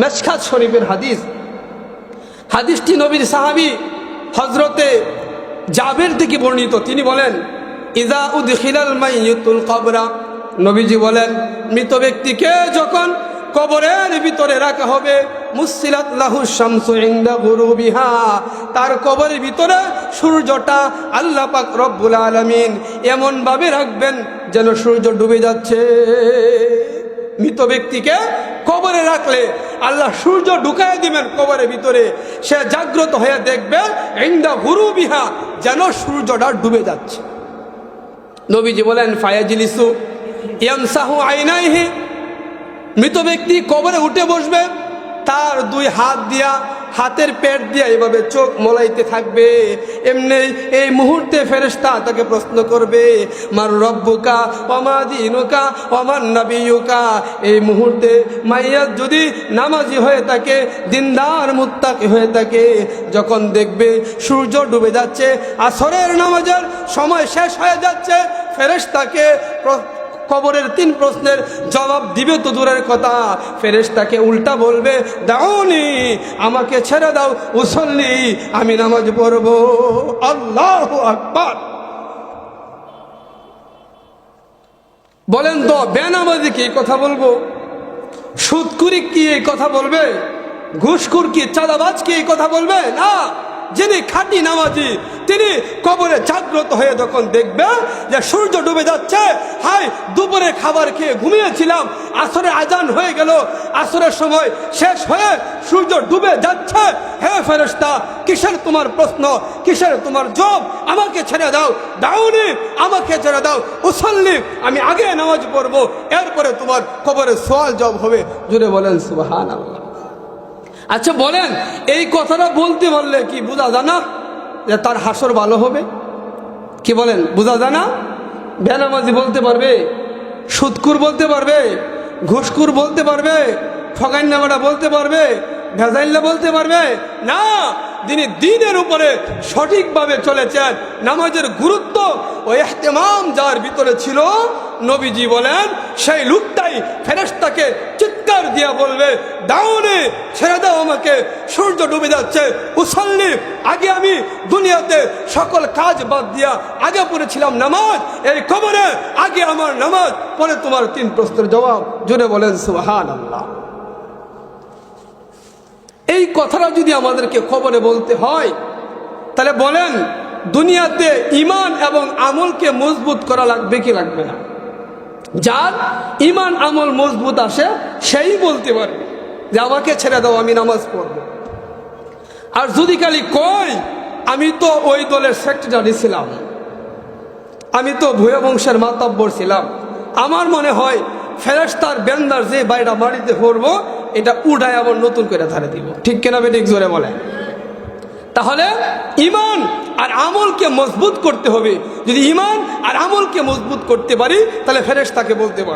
মেশখাত শরীফের হাদিস। হাদিসটি নবীর সাহাবি হজরতে জাবের থেকে বর্ণিত। তিনি বলেন ইজা উদখিলাল মাইয়িতুল কবরা। নবীজি বলেন, মৃত ব্যক্তিকে যখন কবরের ভিতরে রাখা হবে মুসিলাত লাহু শামসু গুরুবিহা। তার কবরের ভিতরে সূর্যটা আল্লাহ পাক রব্বুল আলামিন এমন ভাবে রাখবেন যেন সূর্য ডুবে যাচ্ছে। মৃত ব্যক্তিকে কবরে রাখলে আল্লাহ সূর্য ঢুকাইয়া দিবেন কবরের ভিতরে। সে জাগ্রত হয়ে দেখবে, ইন্দা গুরু বিহা যেন সূর্যটা ডুবে যাচ্ছে। নবীজি বলেন, ফায়াজিলিসু ইয়ামসাহু আইনাইহি। মৃত ব্যক্তি কবরে উঠে বসবে, তার দুই হাত দিয়া হাতের পেট দিয়ে এভাবে চোখ মলাইতে থাকবে। এমনি এই মুহূর্তে ফেরেস্তা তাকে প্রশ্ন করবে, মার রব্বুকা অমা দিনুকা অমার নাবিয়ুকা? এই মুহূর্তে মাইয়া যদি নামাজি হয়ে থাকে, দিনদার মুত্তাকি হয়ে থাকে, যখন দেখবে সূর্য ডুবে যাচ্ছে, আসরের নামাজের সময় শেষ হয়ে যাচ্ছে ফেরেস্তাকে কবরের তিন প্রশ্নের জবাব দিবে তো দূরের কথা। ফেরেশতাকে উল্টা বলবে, দাওনি, আমাকে ছেড়ে দাও, উসল্লি, আমি নামাজ পড়ব। আল্লাহ আকবার। বলেন তো, বেনামাজি কি কথা বলব? সুদকুরি কি এই কথা বলবে? ঘুষখুর কি, চাঁদাবাজ কি এই কথা বলবে? না। যিনি খাঁটি নামাজি, তিনি কবরে জাগ্রত হয়ে যখন দেখবে যে সূর্য ডুবে যাচ্ছে, হাই, দুপুরে খাবার খেয়ে ঘুমিয়েছিলাম আসরে আজান হয়ে গেল, আসরের সময় শেষ হয়ে সূর্য ডুবে যাচ্ছে। হে ফেরেস্তা কিসের তোমার প্রশ্ন? কিসের তোমার জব আমাকে ছেড়ে দাও দাউনি আমাকে ছেড়ে দাও, উসল্লি, আমি আগে নামাজ পড়ব, এরপরে তোমার কবরে সোয়াল জব হবে। জুড়ে বলেন সুবাহান আল্লাহ আচ্ছা বলেন, এই কথাটা বলতে পারলে কি বোঝা জানা যে তার হাসর ভালো হবে? কি বলেন, বোঝা জানা বেনামাজি বলতে পারবে সুদকুর বলতে পারবে ঘুষকুর বলতে পারবে ঠগাইনামাটা বলতে পারবে ভেজাইল্লা বলতে পারবে। না, তিনি দিনের উপরে সঠিকভাবে চলেছেন। নামাজের গুরুত্ব ও এহতেমাম যার ভিতরে ছিল নবীজি বলেন, সেই লোকটাই ফেরেস্তাকে চিৎকার দিয়া বলবে দাওনে ছেড়ে দাও আমাকে, সূর্য ডুবে যাচ্ছে উসল্লি আগে আমি দুনিয়াতে সকল কাজ বাদ দিয়া আগে পড়েছিলাম নামাজ, এই কবরে আগে আমার নামাজ। পরে তোমার তিন প্রশ্নের জবাব জুড়ে বলেন সুহান আল্লাহ এই কথাটা যদি আমাদেরকে খবরে বলতে হয়, তাহলে বলেন, দুনিয়াতে ইমান এবং আমলকে মজবুত করা লাগবে কি লাগবে না? যার ইমান আমল মজবুত আসে, সেই বলতে পারবে যে, আমাকে ছেড়ে দাও, আমি নামাজ পড়ব। আর যদি খালি কই আমি তো ওই দলের সেক্রেটারি ছিলাম। আমি তো ভূয়া বংশের মাতাব্বর ছিলাম। আমার মনে হয় ফেরেস্তার বেন্দার যে বাইরা বাড়িতে পড়ব, এটা উঠায় আবার নতুন করে ধারে দিব। ঠিক কেনা বেঠিক জোরে বলে তাহলে ইমান আর আমলকে মজবুত করতে হবে। যদি ইমান আর আমলকে মজবুত করতে পারি, তাহলে ফেরেশ তাকে বলতে পারব